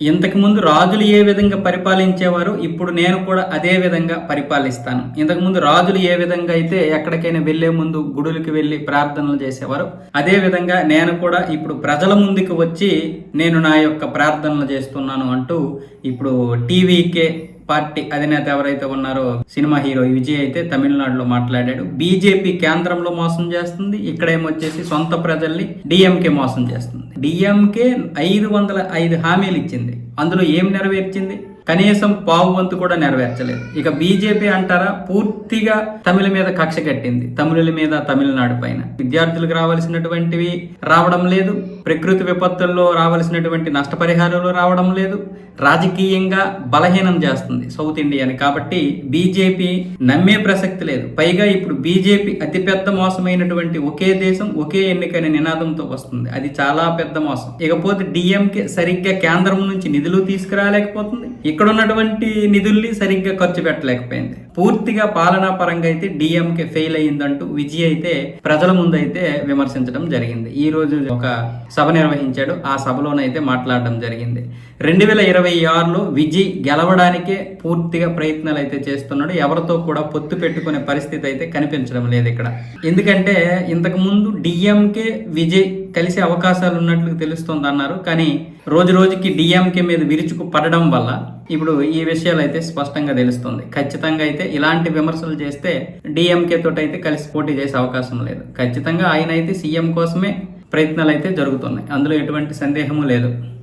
ఇంతకుముందు రాజులు ఏ విధంగా పరిపాలించేవారు ఇప్పుడు నేను కూడా అదే విధంగా పరిపాలిస్తాను. ఇంతకు ముందు రాజులు ఏ విధంగా అయితే ఎక్కడికైనా వెళ్ళే ముందు గుడులకి వెళ్ళి ప్రార్థనలు చేసేవారు అదే విధంగా నేను కూడా ఇప్పుడు ప్రజల ముందుకు వచ్చి నేను నా యొక్క ప్రార్థనలు చేస్తున్నాను అంటూ ఇప్పుడు టీవీకే పార్టీ అధినేత ఎవరైతే ఉన్నారో సినిమా హీరో విజయ్ అయితే తమిళనాడులో మాట్లాడాడు. బీజేపీ కేంద్రంలో మోసం చేస్తుంది. ఇక్కడేమొచ్చేసి సొంత ప్రజల్ని డిఎంకే మోసం చేస్తుంది. డిఎంకే ఐదు వందల ఐదు హామీలు ఇచ్చింది. అందులో ఏం నెరవేర్చింది? కనీసం పావు వంతు కూడా నెరవేర్చలేదు. ఇక బీజేపీ అంటారా పూర్తిగా తమిళ మీద కక్ష కట్టింది. తమిళుల మీద తమిళనాడు పైన. విద్యార్థులకు రావాల్సినటువంటివి రావడం లేదు. ప్రకృతి విపత్తుల్లో రావాల్సినటువంటి నష్టపరిహారాలు రావడం లేదు. రాజకీయంగా బలహీనం చేస్తుంది సౌత్ ఇండియాని. కాబట్టి బీజేపీ నమ్మే ప్రసక్తి లేదు. పైగా ఇప్పుడు బీజేపీ అతిపెద్ద మోసమైనటువంటి ఒకే దేశం ఒకే ఎన్నికైన నినాదంతో వస్తుంది. అది చాలా పెద్ద మోసం. ఇకపోతే డిఎంకే సరిగ్గా కేంద్రం నుంచి నిధులు తీసుకురాలేకపోతుంది. ఇక్కడ ఉన్నటువంటి నిధుల్ని సరిగ్గా ఖర్చు పెట్టలేకపోయింది. పూర్తిగా పాలనా పరంగా అయితే డిఎంకే ఫెయిల్ అయ్యిందంటూ విజయ్ అయితే ప్రజల ముందు అయితే విమర్శించడం జరిగింది. ఈ రోజు ఒక సభ నిర్వహించాడు. ఆ సభలోనైతే మాట్లాడడం జరిగింది. రెండు వేల ఇరవై ఆరులో విజయ్ గెలవడానికే పూర్తిగా ప్రయత్నాలు అయితే చేస్తున్నాడు. ఎవరితో కూడా పొత్తు పెట్టుకునే పరిస్థితి అయితే కనిపించడం లేదు ఇక్కడ. ఎందుకంటే ఇంతకుముందు డిఎంకే విజయ్ కలిసే అవకాశాలు ఉన్నట్లు తెలుస్తుంది అన్నారు కానీ రోజు రోజుకి డిఎంకే మీద విరుచుకు పడడం వల్ల ఇప్పుడు ఈ విషయాలు అయితే స్పష్టంగా తెలుస్తుంది. ఖచ్చితంగా అయితే ఇలాంటి విమర్శలు చేస్తే డిఎంకే తోటి అయితే కలిసి పోటీ చేసే అవకాశం లేదు. ఖచ్చితంగా ఆయన అయితే సీఎం కోసమే ప్రయత్నాలు అయితే జరుగుతున్నాయి. అందులో ఎటువంటి సందేహము లేదు.